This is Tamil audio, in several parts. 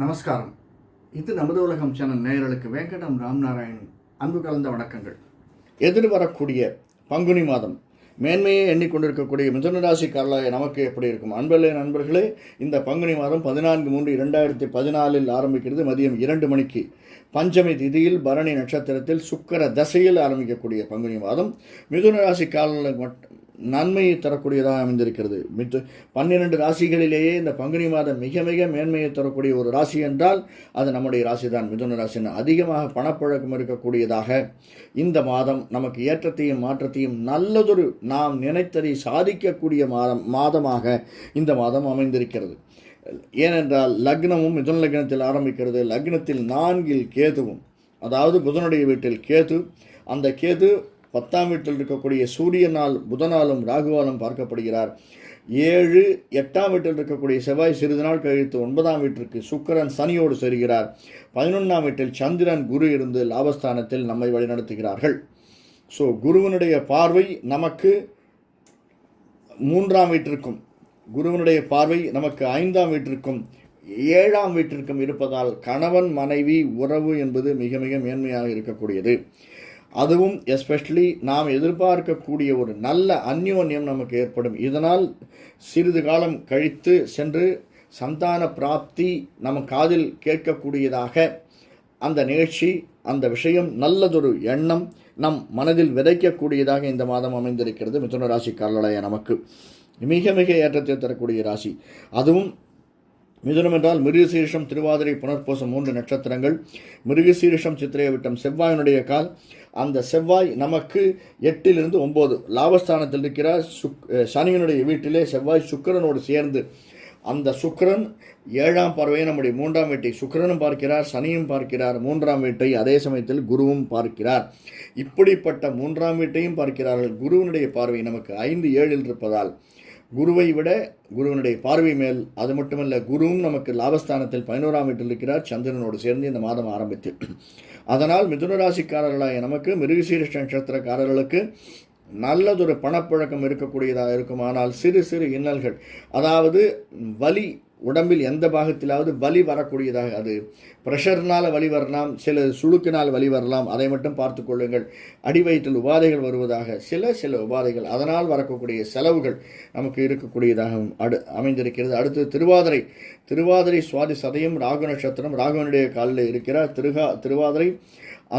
நமஸ்காரம். இது நமது உலகம் சேனல் நேயர்களுக்கு வெங்கடம் ராம்நாராயண் அன்பு கலந்த வணக்கங்கள். எதிர்வரக்கூடிய பங்குனி மாதம் மேன்மையை எண்ணிக்கொண்டிருக்கக்கூடிய மிதுன ராசிக்காரர்களாய நமக்கு எப்படி இருக்கும்? அன்பர்களே நண்பர்களே இந்த பங்குனி மாதம் பதினான்கு மூன்று இரண்டாயிரத்தி பதினாலில் ஆரம்பிக்கிறது. மதியம் இரண்டு மணிக்கு பஞ்சமி திதியில் பரணி நட்சத்திரத்தில் சுக்கர தசையில் ஆரம்பிக்கக்கூடிய பங்குனி மாதம். மிதுன ராசிக்காரர்களுக்கு மட்டும் நன்மையை தரக்கூடியதாக அமைந்திருக்கிறது. மித்து பன்னிரண்டு ராசிகளிலேயே இந்த பங்குனி மாதம் மிக மிக மேன்மையை தரக்கூடிய ஒரு ராசி என்றால் அது நம்முடைய ராசி தான் மிதுன ராசி அதிகமாக பணப்பழக்கம் இருக்கக்கூடியதாக இந்த மாதம் நமக்கு ஏற்றத்தையும் மாற்றத்தையும் நல்லதொரு நாம் நினைத்ததை சாதிக்கக்கூடிய மாதம் மாதமாக இந்த மாதம் அமைந்திருக்கிறது. ஏனென்றால் லக்னமும் மிதுன லக்னத்தில் ஆரம்பிக்கிறது. லக்னத்தில் நான்கில் கேதுவும் அதாவது புதனுடைய வீட்டில் கேது. அந்த கேது பத்தாம் வீட்டில் இருக்கக்கூடிய சூரியனால் புதனாலும் ராகுவாலும் பார்க்கப்படுகிறார். ஏழு எட்டாம் வீட்டில் இருக்கக்கூடிய செவ்வாய் சிறிது நாள் கழித்து ஒன்பதாம் வீட்டிற்கு சுக்கரன் சனியோடு செல்கிறார் பதினொன்றாம் வீட்டில் சந்திரன் குரு இருந்து லாபஸ்தானத்தில் நம்மை வழிநடத்துகிறார்கள். ஸோ குருவனுடைய பார்வை நமக்கு மூன்றாம் வீட்டிற்கும் குருவனுடைய பார்வை நமக்கு ஐந்தாம் வீட்டிற்கும் ஏழாம் வீட்டிற்கும் இருப்பதால் கணவன் மனைவி உறவு என்பது மிக மிக மேன்மையாக இருக்கக்கூடியது. அதுவும் எஸ்பெஷலி நாம் எதிர்பார்க்கக்கூடிய ஒரு நல்ல அந்யோன்யம் நமக்கு ஏற்படும். இதனால் சிறிது காலம் கழித்து சென்று சந்தான பிராப்தி நம் காதில் கேட்கக்கூடியதாக அந்த நிகழ்ச்சி அந்த விஷயம் நல்லதொரு எண்ணம் நம் மனதில் விதைக்கக்கூடியதாக இந்த மாதம் அமைந்திருக்கிறது. மிதுன ராசிக்காரர்களாய நமக்கு மிக மிக ஏற்றத்தை தரக்கூடிய ராசி. அதுவும் மிதுனம் என்றால் மிருகசீரிஷம் திருவாதிரை புனர்பூசம் மூன்று நட்சத்திரங்கள். மிருகசீரிஷம் சித்திரைய விட்டம் செவ்வாயினுடைய கால். அந்த செவ்வாய் நமக்கு எட்டிலிருந்து ஒம்பது லாபஸ்தானத்தில் இருக்கிறார். சுக் சனியினுடைய வீட்டிலே செவ்வாய் சுக்கரனோடு சேர்ந்து அந்த சுக்கிரன் ஏழாம் பார்வையை நம்முடைய மூன்றாம் வீட்டை சுக்கிரனும் பார்க்கிறார் சனியும் பார்க்கிறார். மூன்றாம் வீட்டை அதே சமயத்தில் குருவும் பார்க்கிறார். இப்படிப்பட்ட மூன்றாம் வீட்டையும் பார்க்கிறார்கள். குருவினுடைய பார்வை நமக்கு ஐந்து ஏழில் இருப்பதால் குருவை விட குருவனுடைய பார்வை மேல் அது மட்டுமல்ல குருவும் நமக்கு லாபஸ்தானத்தில் பதினோராம் வீட்டில் இருக்கிறார் சந்திரனோடு சேர்ந்து இந்த மாதம் ஆரம்பித்து. அதனால் மிதுன ராசிக்காரர்களாக நமக்கு மிருகசீரிஷ்ட நட்சத்திரக்காரர்களுக்கு நல்லதொரு பணப்பழக்கம் இருக்கக்கூடியதாக இருக்கும் ஆனால் சிறு சிறு இன்னல்கள். அதாவது வலி உடம்பில் எந்த பாகத்திலாவது வலி வரக்கூடியதாக அது ப்ரெஷர்னால் வலி வரலாம் சில சுழுக்கினால் வலி வரலாம் அதை மட்டும் பார்த்து கொள்ளுங்கள். அடி வயிற்றில் உபாதைகள் வருவதாக சில சில உபாதைகள். அதனால் வரக்கூடிய செலவுகள் நமக்கு இருக்கக்கூடியதாகவும் அடு அமைந்திருக்கிறது. அடுத்து திருவாதிரை. திருவாதிரை சுவாதி சதயம் ராகு நட்சத்திரம் ராகுவனுடைய காலில் இருக்கிறார். திருகா திருவாதிரை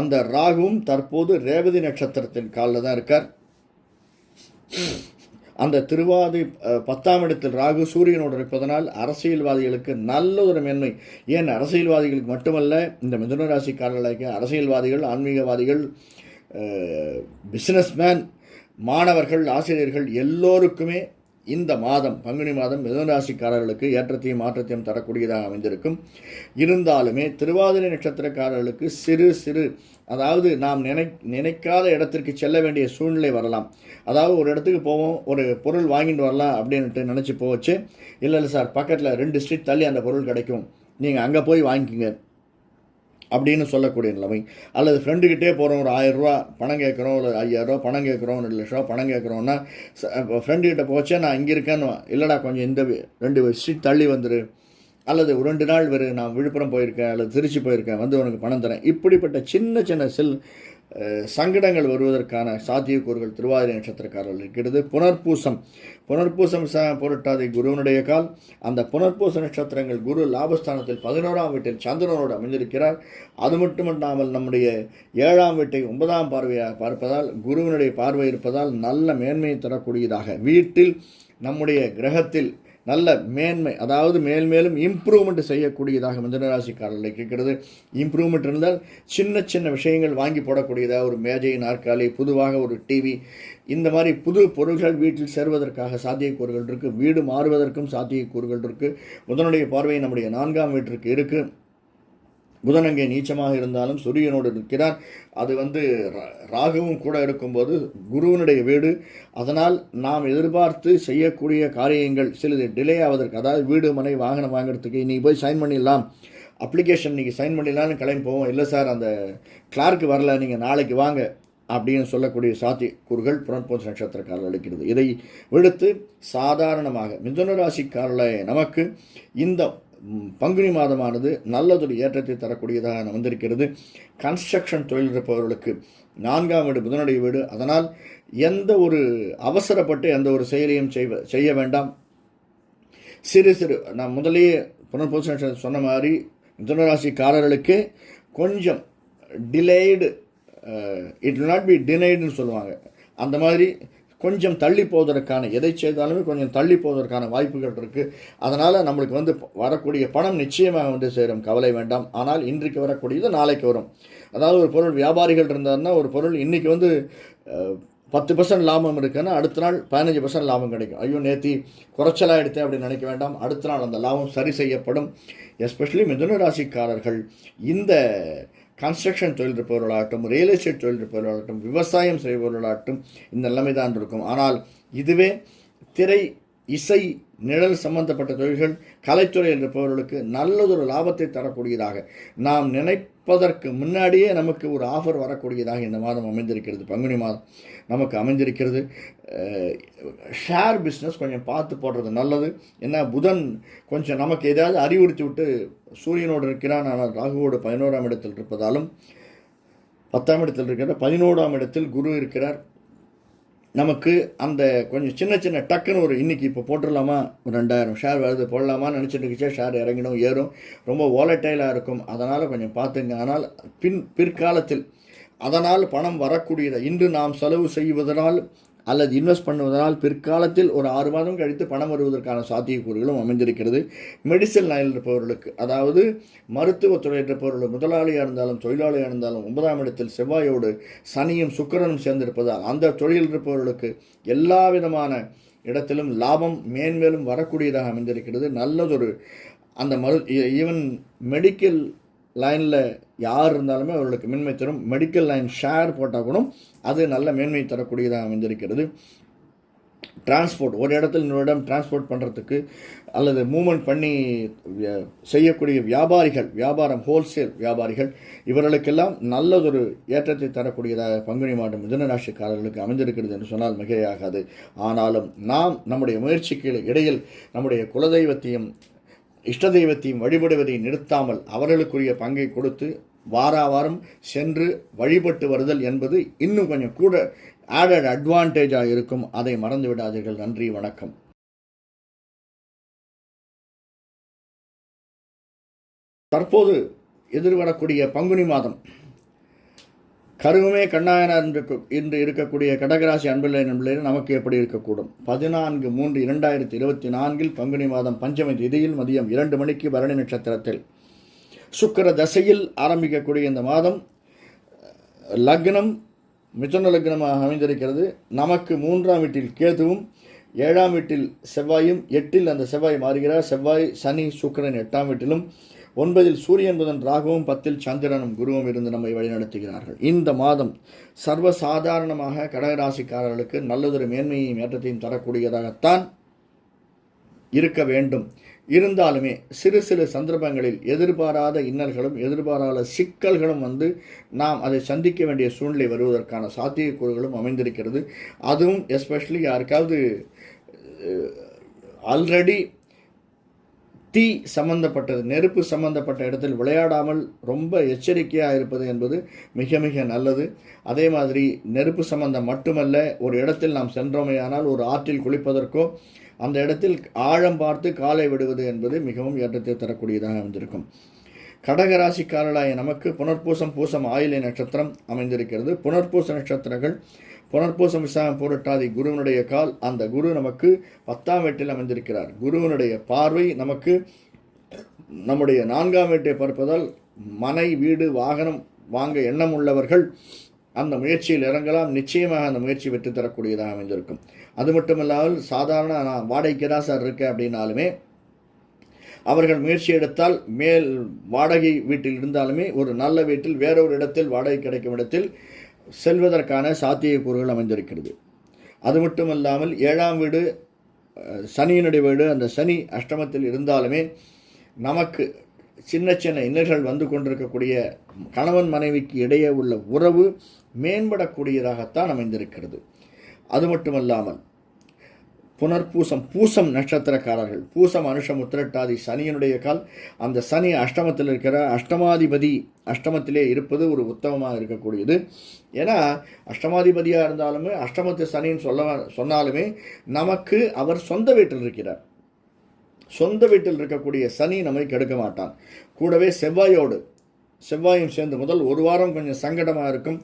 அந்த ராகுவும் தற்போது ரேவதி நட்சத்திரத்தின் காலில் தான் இருக்கார். அந்த திருவாதி பத்தாம் இடத்தில் ராகு சூரியனோடு இருப்பதனால் அரசியல்வாதிகளுக்கு நல்ல ஒரு மேன்மை. ஏன் அரசியல்வாதிகளுக்கு மட்டுமல்ல இந்த மிதுன ராசிக்காரர்களுக்கு அரசியல்வாதிகள் ஆன்மீகவாதிகள் பிஸ்னஸ்மேன் மாணவர்கள் ஆசிரியர்கள் எல்லோருக்குமே இந்த மாதம் பங்குனி மாதம் மிதனராசிக்காரர்களுக்கு ஏற்றத்தையும் மாற்றத்தையும் தரக்கூடியதாக அமைந்திருக்கும். இருந்தாலுமே திருவாதிரை நட்சத்திரக்காரர்களுக்கு சிறு சிறு அதாவது நாம் நினை நினைக்காத இடத்திற்கு செல்ல வேண்டிய சூழ்நிலை வரலாம். அதாவது ஒரு இடத்துக்கு போவோம் ஒரு பொருள் வாங்கிட்டு வரலாம் அப்படின்ட்டு நினச்சி போச்சு. இல்லை இல்லை சார் பக்கத்தில் ரெண்டு ஸ்ட்ரீட் தள்ளி அந்த பொருள் கிடைக்கும். நீங்கள் அங்கே போய் வாங்கிக்கிங்க. அப்படின்னு சொல்லக்கூடிய நிலைமை. அல்லது ஃப்ரெண்டுக்கிட்டே போகிறோம் ஒரு ஆயிரரூவா பணம் கேட்குறோம் ஒரு ஐயாயிரரூவா பணம் கேட்குறோம் ரெண்டு லட்ச ரூபா பணம் கேட்குறோன்னா இப்போ ஃப்ரெண்டுக்கிட்ட போச்சே நான் இங்கே இருக்கேன்னு இல்லைடா கொஞ்சம் இந்த ரெண்டு ஸ்ட்ரீட் தள்ளி வந்துரு. அல்லது ஒரு ரெண்டு நாள் வேறு நான் விழுப்புரம் போயிருக்கேன் அல்லது திருச்சி போயிருக்கேன் வந்து உனக்கு பணம் தரேன். இப்படிப்பட்ட சின்ன சின்ன செல் சங்கடங்கள் வருவதற்கான சாத்தியக்கூறுகள் திருவாதிரை நட்சத்திரக்காரர்கள் இருக்கிறது புனர்பூசம். புனர்பூசம் ச பொருட்டாதை குருவனுடைய கால். அந்த புனர்பூச நட்சத்திரங்கள் குரு லாபஸ்தானத்தில் பதினோராம் வீட்டில் சந்திரனோடு அமைந்திருக்கிறார். அது மட்டுமல்லாமல் நம்முடைய ஏழாம் வீட்டை ஒன்பதாம் பார்வையாக பார்ப்பதால் குருவனுடைய பார்வை இருப்பதால் நல்ல மேன்மையை தரக்கூடியதாக. வீட்டில் நம்முடைய கிரகத்தில் நல்ல மேன்மை அதாவது மேல் மேலும் இம்ப்ரூவ்மெண்ட் செய்யக்கூடியதாக மிதனராசிக்காரர்களுக்கு கேட்கிறது. இம்ப்ரூவ்மெண்ட் இருந்தால் சின்ன சின்ன விஷயங்கள் வாங்கி போடக்கூடியதாக ஒரு மேஜை நாற்காலி புதுவாக ஒரு டிவி இந்த மாதிரி புது பொருள்கள் வீட்டில் சேர்வதற்காக சாத்தியக்கூறுகள் இருக்குது வீடு மாறுவதற்கும் சாத்தியக்கூறுகள் இருக்குது முதனுடைய பார்வை நம்முடைய நான்காம் வீட்டிற்கு இருக்குது புதன் அங்கே நீச்சமாக இருந்தாலும் சூரியனோடு இருக்கிறார் அது வந்து ராகுவும் கூட இருக்கும்போது குருவனுடைய வீடு. அதனால் நாம் எதிர்பார்த்து செய்யக்கூடிய காரியங்கள் சிலது டிலே ஆவதற்கு அதாவது வீடு மனை வாகனம் வாங்குறதுக்கு இன்றைக்கி போய் சைன் பண்ணிடலாம். அப்ளிகேஷன் நீங்கள் சைன் பண்ணிடலாம்னு கிளம்பி போவோம். இல்லை சார் அந்த கிளார்க்கு வரல நீங்கள் நாளைக்கு வாங்க அப்படின்னு சொல்லக்கூடிய சாத்தியக்கூறுகள் புனர்போஸ் நட்சத்திரக்காரர்கள் அளிக்கிறது. இதை விடுத்து சாதாரணமாக மிதுன ராசிக்காரர்களை நமக்கு இந்த பங்குனி மாதமானது நல்லதொரு ஏற்றத்தை தரக்கூடியதாக வந்திருக்கிறது. கன்ஸ்ட்ரக்ஷன் தொழில் இருப்பவர்களுக்கு நான்காம் வீடு புதனுடைய வீடு. அதனால் எந்த ஒரு அவசரப்பட்டு எந்த ஒரு செயலையும் செய்வ செய்ய வேண்டாம். சிறு சிறு நான் முதலே புனர்பூச சொன்ன மாதிரி மிதுனராசிக்காரர்களுக்கு கொஞ்சம் delayed it will not be டினைடுன்னு சொல்லுவாங்க. அந்த மாதிரி கொஞ்சம் தள்ளி போவதற்கான எதை செய்தாலுமே கொஞ்சம் தள்ளி போவதற்கான வாய்ப்புகள் இருக்குது அதனால் நம்மளுக்கு வந்து வரக்கூடிய பணம் நிச்சயமாக வந்து சேரும். கவலை வேண்டாம். ஆனால் இன்றைக்கு வரக்கூடியது நாளைக்கு வரும். அதாவது ஒரு பொருள் வியாபாரிகள் இருந்தாருன்னா ஒரு பொருள் இன்றைக்கி வந்து பத்து பர்சன்ட் லாபம் இருக்குன்னா அடுத்த நாள் பதினஞ்சு பர்சன்ட் லாபம் கிடைக்கும். ஐயோ நேத்தி குறைச்சலாக எடுத்தேன் அப்படின்னு நினைக்க வேண்டாம். அடுத்த நாள் அந்த லாபம் சரி செய்யப்படும். எஸ்பெஷலி மிதுன ராசிக்காரர்கள் இந்த கன்ஸ்ட்ரக்ஷன் தொழில் இருப்பவர்களாகட்டும் ரியல் எஸ்டேட் தொழில் இருப்பவர்களாகட்டும் விவசாயம் செய்பவர்களாகட்டும் இந்த நிலைமை தான் இருக்கும். ஆனால் இதுவே திரை இசை நிழல் சம்பந்தப்பட்ட தொழில்கள் கலைத்துறையில் இருப்பவர்களுக்கு நல்லதொரு லாபத்தை தரக்கூடியதாக நாம் நினைப்பதற்கு முன்னாடியே நமக்கு ஒரு ஆஃபர் வரக்கூடியதாக இந்த மாதம் அமைந்திருக்கிறது. பங்குனி மாதம் நமக்கு அமைந்திருக்கிறது. ஷேர் பிஸ்னஸ் கொஞ்சம் பார்த்து போடுறது நல்லது. ஏன்னா புதன் கொஞ்சம் நமக்கு ஏதாவது அறிவுறுத்தி விட்டு சூரியனோடு இருக்கிறான். ஆனால் ராகுவோடு பதினோராம் இடத்தில் இருப்பதாலும் பத்தாம் இடத்தில் இருக்கிற பதினோராம் இடத்தில் குரு இருக்கிறார். நமக்கு அந்த கொஞ்சம் சின்ன சின்ன டக்குன்னு ஒரு இன்னைக்கு இப்போ போட்டுடலாமா? ஒரு ரெண்டாயிரம் ஷேர் வருது போடலாமான்னு நினச்சிட்டு இருந்துச்சா ஷேர் இறங்கிடும் ஏறும். ரொம்ப ஓலட்டைலாக இருக்கும். அதனால் கொஞ்சம் பார்த்துங்க. ஆனால் பின் பிற்காலத்தில் அதனால் பணம் வரக்கூடியதை இன்று நாம் செலவு செய்வதனால் அல்லது இன்வெஸ்ட் பண்ணுவதனால் பிற்காலத்தில் ஒரு ஆறு மாதம் கழித்து பணம் வருவதற்கான சாத்தியக்கூறுகளும் அமைந்திருக்கிறது. மெடிசன் லைனில் இருப்பவர்களுக்கு அதாவது மருத்துவத்துறையில் இருப்பவர்கள் முதலாளியாக இருந்தாலும் தொழிலாளியாக இருந்தாலும் ஒன்பதாம் இடத்தில் செவ்வாயோடு சனியும் சுக்கிரனும் சேர்ந்திருப்பதால் அந்த தொழில் இருப்பவர்களுக்கு எல்லா விதமான இடத்திலும் லாபம் மேன்மேலும் வரக்கூடியதாக அமைந்திருக்கிறது. நல்லதொரு அந்த மரு ஈவன் மெடிக்கல் லைனில் யார் இருந்தாலுமே அவர்களுக்கு மேன்மை தரும். மெடிக்கல் லைன் ஷேர் போட்டால் கூட அது நல்ல மேன்மை தரக்கூடியதாக அமைந்திருக்கிறது. டிரான்ஸ்போர்ட் ஒரு இடத்துல இன்னொரு இடம் டிரான்ஸ்போர்ட் பண்ணுறதுக்கு அல்லது மூவ்மெண்ட் பண்ணி செய்யக்கூடிய வியாபாரிகள் வியாபாரம் ஹோல்சேல் வியாபாரிகள் இவர்களுக்கெல்லாம் நல்லதொரு ஏற்றத்தை தரக்கூடியதாக பங்குனி மாதம் மிதனராசிக்காரர்களுக்கு அமைந்திருக்கிறது என்று சொன்னால் மிகையாகாது ஆனாலும் நாம் நம்முடைய முயற்சிக்கு இடையில் நம்முடைய குலதெய்வத்தையும் இஷ்ட தெய்வத்தையும் வழிபடுவதை நிறுத்தாமல் அவர்களுக்குரிய பங்கை கொடுத்து வாரா வாரம் சென்று வழிபட்டு வருதல் என்பது இன்னும் கொஞ்சம் கூட ஆடட் அட்வான்டேஜாக இருக்கும். அதை மறந்து விடாதீர்கள். நன்றி வணக்கம். தற்போது எதிர்வரக்கூடிய பங்குனி மாதம் கருவமே கண்ணாயனார் என்று இன்று இருக்கக்கூடிய கடகராசி அன்பில்லை நண்பில்லை நமக்கு எப்படி இருக்கக்கூடும்? பதினான்கு மூன்று இரண்டாயிரத்தி இருபத்தி நான்கில் பங்குனி மாதம் பஞ்சமி திதியில் மதியம் இரண்டு மணிக்கு பரணி நட்சத்திரத்தில் சுக்கிர தசையில் ஆரம்பிக்கக்கூடிய இந்த மாதம் லக்னம் மிதுன லக்னமாக அமைந்திருக்கிறது. நமக்கு மூன்றாம் வீட்டில் கேதுவும் ஏழாம் வீட்டில் செவ்வாயும் எட்டில் அந்த செவ்வாய் மாறுகிறார். செவ்வாய் சனி சுக்கிரன் எட்டாம் வீட்டிலும் ஒன்பதில் சூரியன் புதன் ராகுவும் பத்தில் சந்திரனும் குருவும் இருந்து நம்மை வழிநடத்துகிறார்கள். இந்த மாதம் சர்வசாதாரணமாக கடகராசிக்காரர்களுக்கு நல்லதொரு மேன்மையையும் ஏற்றத்தையும் தரக்கூடியதாகத்தான் இருக்க வேண்டும். இருந்தாலுமே சிறு சிறு சந்தர்ப்பங்களில் எதிர்பாராத இன்னல்களும் எதிர்பாராத சிக்கல்களும் வந்து நாம் அதை சந்திக்க வேண்டிய சூழ்நிலை வருவதற்கான சாத்தியக்கூறுகளும் அமைந்திருக்கிறது. அதுவும் எஸ்பெஷலி யாருக்காவது ஆல்ரெடி தீ சம்பந்தப்பட்டது நெருப்பு சம்பந்தப்பட்ட இடத்தில் விளையாடாமல் ரொம்ப எச்சரிக்கையாக இருப்பது என்பது மிக மிக நல்லது. அதே மாதிரி நெருப்பு சம்பந்தம் மட்டுமல்ல ஒரு இடத்தில் நாம் சென்றோமேயானால் ஒரு ஆற்றில் குளிப்பதற்கோ அந்த இடத்தில் ஆழம் பார்த்து காலை விடுவது என்பது மிகவும் ஏற்றத்தை தரக்கூடியதாக அமைந்திருக்கும். கடகராசிக்காரராய நமக்கு புனர்பூசம் பூசம் ஆயிலை நட்சத்திரம் அமைந்திருக்கிறது. புனர்பூச நட்சத்திரங்கள் புனர்பூசம் விசாகம் பூரட்டாதி குருவனுடைய கால் அந்த குரு நமக்கு பத்தாம் வீட்டில் அமைந்திருக்கிறார். குருவனுடைய பார்வை நமக்கு நம்முடைய நான்காம் வீட்டை பார்ப்பதால் மனை வீடு வாகனம் வாங்க எண்ணம் உள்ளவர்கள் அந்த முயற்சியில் இறங்கலாம். நிச்சயமாக அந்த முயற்சி வெற்றி தரக்கூடியதாக அமைந்திருக்கும். அது மட்டுமல்லாமல் சாதாரண நான் வாடகைக்கு தான் சார் இருக்கேன் அப்படின்னாலுமே அவர்கள் முயற்சி எடுத்தால் மேல் வாடகை வீட்டில் இருந்தாலுமே ஒரு நல்ல வீட்டில் வேறொரு இடத்தில் வாடகை கிடைக்கும் இடத்தில் செல்வதற்கான சாத்தியக்கூறுகள் அமைந்திருக்கிறது. அது மட்டுமல்லாமல் ஏழாம் வீடு சனியினுடைய வீடு அந்த சனி அஷ்டமத்தில் இருந்தாலுமே நமக்கு சின்ன சின்ன இன்னல்கள் வந்து கொண்டிருக்கக்கூடிய கணவன் மனைவிக்கு இடையே உள்ள உறவு மேம்படக்கூடியதாகத்தான் அமைந்திருக்கிறது. அது மட்டுமல்லாமல் புனர்பூசம் பூசம் நட்சத்திரக்காரர்கள். பூசம் அனுஷம் உத்திரட்டாதி சனியினுடைய கால். அந்த சனி அஷ்டமத்தில் இருக்கிற அஷ்டமாதிபதி அஷ்டமத்திலே இருப்பது ஒரு உத்தமமாக இருக்கக்கூடியது. ஏன்னா அஷ்டமாதிபதியாக இருந்தாலுமே அஷ்டமத்து சனின்னு சொல்ல சொன்னாலுமே நமக்கு அவர் சொந்த வீட்டில் இருக்கிறார். சொந்த வீட்டில் இருக்கக்கூடிய சனி நம்மை கெடுக்க மாட்டான். கூடவே செவ்வாயோடு செவ்வாயும் சேர்ந்து முதல் ஒரு வாரம் கொஞ்சம் சங்கடமாக இருக்கும்.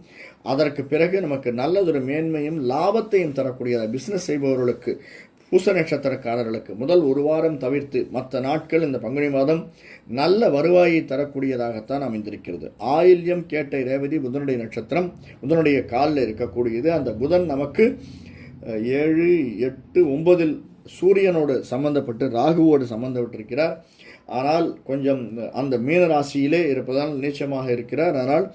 அதற்கு பிறகு நமக்கு நல்லதொரு மேன்மையும் லாபத்தையும் தரக்கூடியதாக பிஸ்னஸ் செய்பவர்களுக்கு பூச நட்சத்திரக்காரர்களுக்கு முதல் ஒரு வாரம் தவிர்த்து மற்ற நாட்கள் இந்த பங்குனி மாதம் நல்ல வருவாயை தரக்கூடியதாகத்தான் அமைந்திருக்கிறது. ஆயில்யம் கேட்டை ரேவதி புதனுடைய நட்சத்திரம் புதனுடைய காலில் இருக்கக்கூடியது. அந்த புதன் நமக்கு ஏழு எட்டு ஒன்பதில் சூரியனோடு சம்பந்தப்பட்டு ராகுவோடு சம்பந்தப்பட்டிருக்கிறார். ஆனால் கொஞ்சம் அந்த மீன ராசியிலே இருப்பதால் நீச்சமாக இருக்கிறார். ஆனால்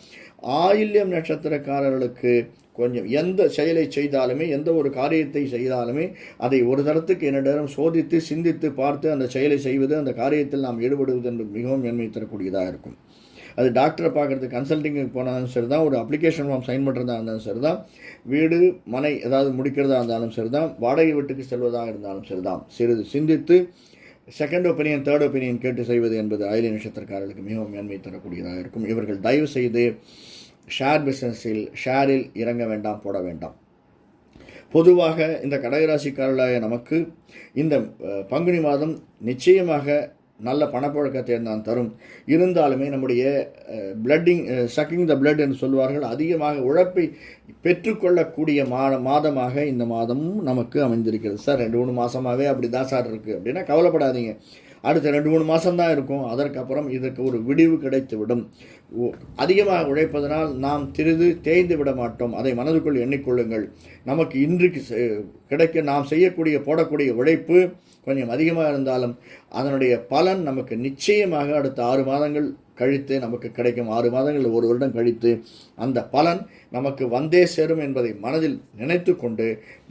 ஆயில்யம் நட்சத்திரக்காரர்களுக்கு கொஞ்சம் எந்த செயலை செய்தாலுமே எந்த ஒரு காரியத்தை செய்தாலுமே அதை ஒரு தரத்துக்கு என்னிடம் சோதித்து சிந்தித்து பார்த்து அந்த செயலை செய்வது அந்த காரியத்தில் நாம் ஈடுபடுவது என்று மிகவும் நன்மை தரக்கூடியதாக இருக்கும். அது டாக்டரை பார்க்குறது கன்சல்டிங்க்கு போனாலும் சரி தான் ஒரு அப்ளிகேஷன் ஃபார்ம் சைன் பண்ணுறதா இருந்தாலும் சரி தான் வீடு மனை ஏதாவது முடிக்கிறதா இருந்தாலும் சரி தான் வாடகை வீட்டுக்கு செல்வதாக இருந்தாலும் சரி தான் சிறிது சிந்தித்து செகண்ட் ஒப்பீனியன் தேர்ட் ஒப்பீனியன் கேட்டு செய்வது என்பது அயலி நட்சத்திரக்காரர்களுக்கு மிகவும் மேன்மை தரக்கூடியதாக இருக்கும். இவர்கள் தயவு செய்து ஷேர் பிஸ்னஸில் ஷேரில் இறங்க வேண்டாம் போட வேண்டாம். பொதுவாக இந்த கடகராசிக்காரர்களாக நமக்கு இந்த பங்குனி மாதம் நிச்சயமாக நல்ல பணப்புழக்கத்தை தான் தரும். இருந்தாலுமே நம்முடைய பிளட்டிங் சக்கிங் த பிளட் என்று சொல்வார்கள் அதிகமாக உழைப்பை பெற்றுக்கொள்ளக்கூடிய மா மாதமாக இந்த மாதமும் நமக்கு அமைந்திருக்கிறது. சார் ரெண்டு மூணு மாதமாகவே அப்படி தான் சார் இருக்குது அப்படின்னா கவலைப்படாதீங்க. அடுத்த ரெண்டு மூணு மாதம்தான் இருக்கும். அதற்கப்புறம் இதற்கு ஒரு விடிவு கிடைத்து விடும் ஓ- அதிகமாக உழைப்பதனால் நாம் திரிது தேய்ந்து விட மாட்டோம். அதை மனதுக்குள் எண்ணிக்கொள்ளுங்கள். நமக்கு இன்றைக்கு செ- கிடைக்க நாம் செய்யக்கூடிய போடக்கூடிய உழைப்பு கொஞ்சம் அதிகமாக இருந்தாலும் அதனுடைய பலன் நமக்கு நிச்சயமாக அடுத்த ஆறு மாதங்கள் கழித்து நமக்கு கிடைக்கும் ஆறு மாதங்கள் ஒரு வருடம் கழித்து அந்த பலன் நமக்கு வந்தே சேரும் என்பதை மனதில் நினைத்து கொண்டு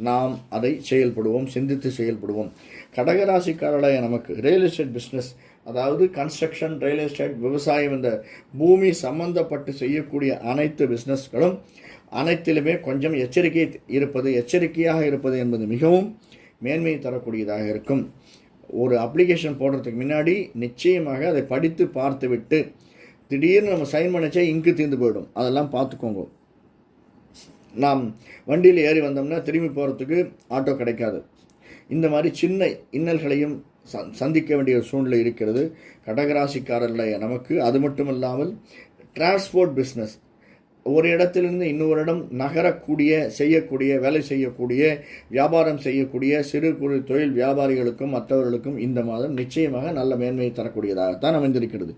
நாம் அதை செயல்படுவோம் சிந்தித்து செயல்படுவோம். கடகராசிக்காரர்களாய நமக்கு ரியல் எஸ்டேட் பிஸ்னஸ் அதாவது கன்ஸ்ட்ரக்ஷன் ரியல் எஸ்டேட் விவசாயம் இந்த பூமி சம்பந்தப்பட்டு செய்யக்கூடிய அனைத்து பிஸ்னஸ்களும் அனைத்திலுமே கொஞ்சம் எச்சரிக்கை இருப்பது எச்சரிக்கையாக இருப்பது என்பது மிகவும் மேன்மையை தரக்கூடியதாக இருக்கும். ஒரு அப்ளிகேஷன் போடுறதுக்கு முன்னாடி நிச்சயமாக அதை படித்து பார்த்துவிட்டு திடீர்னு நம்ம சைன் பண்ணிச்சா இங்கு தீர்ந்து போயிடும். அதெல்லாம் பார்த்துக்கோங்க. நாம் வண்டியில் ஏறி வந்தோம்னா திரும்பி போகிறதுக்கு ஆட்டோ கிடைக்காது. இந்த மாதிரி சின்ன இன்னல்களையும் ச சந்திக்க வேண்டிய ஒரு சூழ்நிலை இருக்கிறது. கடகராசிக்காரர்களை நமக்கு அது மட்டும் இல்லாமல் டிரான்ஸ்போர்ட் பிஸ்னஸ் ஒரு இடத்திலிருந்து இன்னொரு இடம் நகரக்கூடிய செய்யக்கூடிய வேலை செய்யக்கூடிய வியாபாரம் செய்யக்கூடிய சிறு குறு தொழில் வியாபாரிகளுக்கும் மற்றவர்களுக்கும் இந்த மாதம் நிச்சயமாக நல்ல மேன்மையை தரக்கூடியதாகத்தான் அமைந்திருக்கிறது.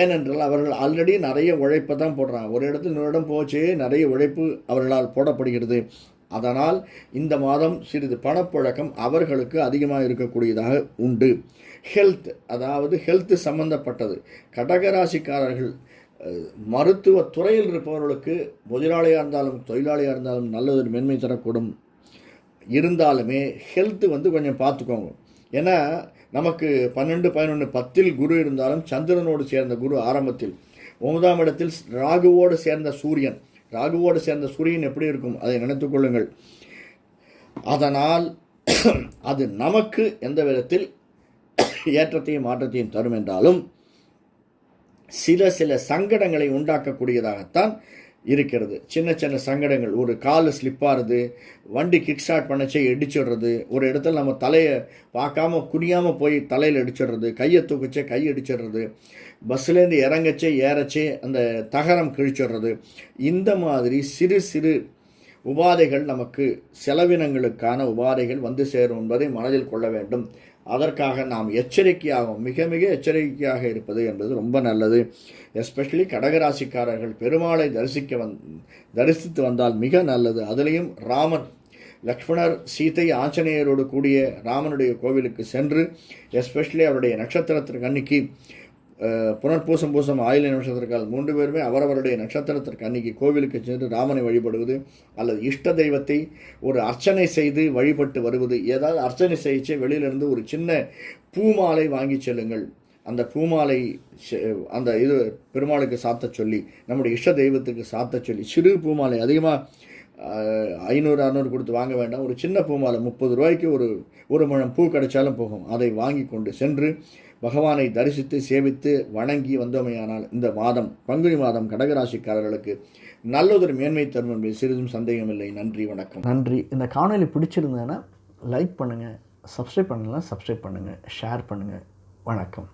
ஏனென்றால் அவர்கள் ஆல்ரெடி நிறைய உழைப்பை தான் போடுறாங்க. ஒரு இடத்துல இன்னொரு இடம் போச்சு நிறைய உழைப்பு அவர்களால் போடப்படுகிறது. அதனால் இந்த மாதம் சிறிது பணப்புழக்கம் அவர்களுக்கு அதிகமாக இருக்கக்கூடியதாக உண்டு. ஹெல்த் அதாவது ஹெல்த் சம்பந்தப்பட்டது. கடகராசிக்காரர்கள் மருத்துவ துறையில் இருப்பவர்களுக்கு முதலாளியாக இருந்தாலும் தொழிலாளியாக இருந்தாலும் நல்ல ஒரு மென்மை தரக்கூடும். இருந்தாலுமே ஹெல்த்து வந்து கொஞ்சம் பார்த்துக்கோங்க. ஏன்னா நமக்கு பன்னெண்டு பதினொன்று பத்தில் குரு இருந்தாலும் சந்திரனோடு சேர்ந்த குரு ஆரம்பத்தில். ஒன்பதாம் இடத்தில் ராகுவோடு சேர்ந்த சூரியன். ராகுவோடு சேர்ந்த சூரியன் எப்படி இருக்கும்? அதை நினைத்து கொள்ளுங்கள். அதனால் அது நமக்கு எந்த விதத்தில் ஏற்றத்தையும் மாற்றத்தையும் தரும் என்றாலும் சில சில சங்கடங்களை உண்டாக்கக்கூடியதாகத்தான் இருக்கிறது. சின்ன சின்ன சங்கடங்கள் ஒரு கால் ஸ்லிப்பாகிறது வண்டி கிக் ஸ்டார்ட் பண்ணச்சே இடிச்சிடுறது ஒரு இடத்துல நம்ம தலையை பார்க்காம குனியாமல் போய் தலையில் இடிச்சிடுறது கையை தூக்குச்சே கை இடிச்சிடுறது பஸ்ஸுலேருந்து இறங்கச்சே ஏறச்சே அந்த தகரம் கிழிச்சிடுறது இந்த மாதிரி சிறு சிறு உபாதைகள் நமக்கு செலவினங்களுக்கான உபாதைகள் வந்து சேரும் என்பதை மனதில் கொள்ள வேண்டும். அதற்காக நாம் எச்சரிக்கையாகவும் மிக மிக எச்சரிக்கையாக இருப்பது என்பது ரொம்ப நல்லது. எஸ்பெஷலி கடகராசிக்காரர்கள் பெருமாளை தரிசிக்க வந் தரிசித்து வந்தால் மிக நல்லது. அதுலேயும் ராமன் லக்ஷ்மணர் சீதை ஆஞ்சநேயரோடு கூடிய ராமனுடைய கோவிலுக்கு சென்று எஸ்பெஷலி அவருடைய நட்சத்திரத்திற்கு அன்னைக்கு புனர்பூசம் பூசம் ஆயில நட்சத்திரக்கால் மூன்று பேருமே அவரவருடைய நட்சத்திரத்திற்கு அன்னைக்கு கோவிலுக்கு சென்று ராமனை வழிபடுவது அல்லது இஷ்ட தெய்வத்தை ஒரு அர்ச்சனை செய்து வழிபட்டு வருவது. ஏதாவது அர்ச்சனை செய்து வெளியிலிருந்து ஒரு சின்ன பூமாலை வாங்கி செல்லுங்கள். அந்த பூமாலை செ- அந்த இது பெருமாளுக்கு சாத்த சொல்லி நம்முடைய இஷ்ட தெய்வத்துக்கு சாத்த சொல்லி சிறு பூமாலை அதிகமாக ஐநூறு அறநூறு கொடுத்து வாங்க வேண்டாம். ஒரு சின்ன பூமாலை முப்பது ரூபாய்க்கு ஒரு ஒரு முழம் பூ கிடைச்சாலும் போகும். அதை வாங்கி கொண்டு சென்று பகவானை தரிசித்து சேவித்து வணங்கி வந்தோமையானால் இந்த மாதம் பங்குனி மாதம் கடகராசிக்காரர்களுக்கு நல்லதொரு மேன்மை தரும் என்பது சிறிதும் சந்தேகமில்லை. நன்றி வணக்கம். நன்றி. இந்த காணொலி பிடிச்சிருந்தேன்னா லைக் பண்ணுங்கள் சப்ஸ்கிரைப் பண்ணலாம் சப்ஸ்கிரைப் பண்ணுங்கள் ஷேர் பண்ணுங்கள் வணக்கம்.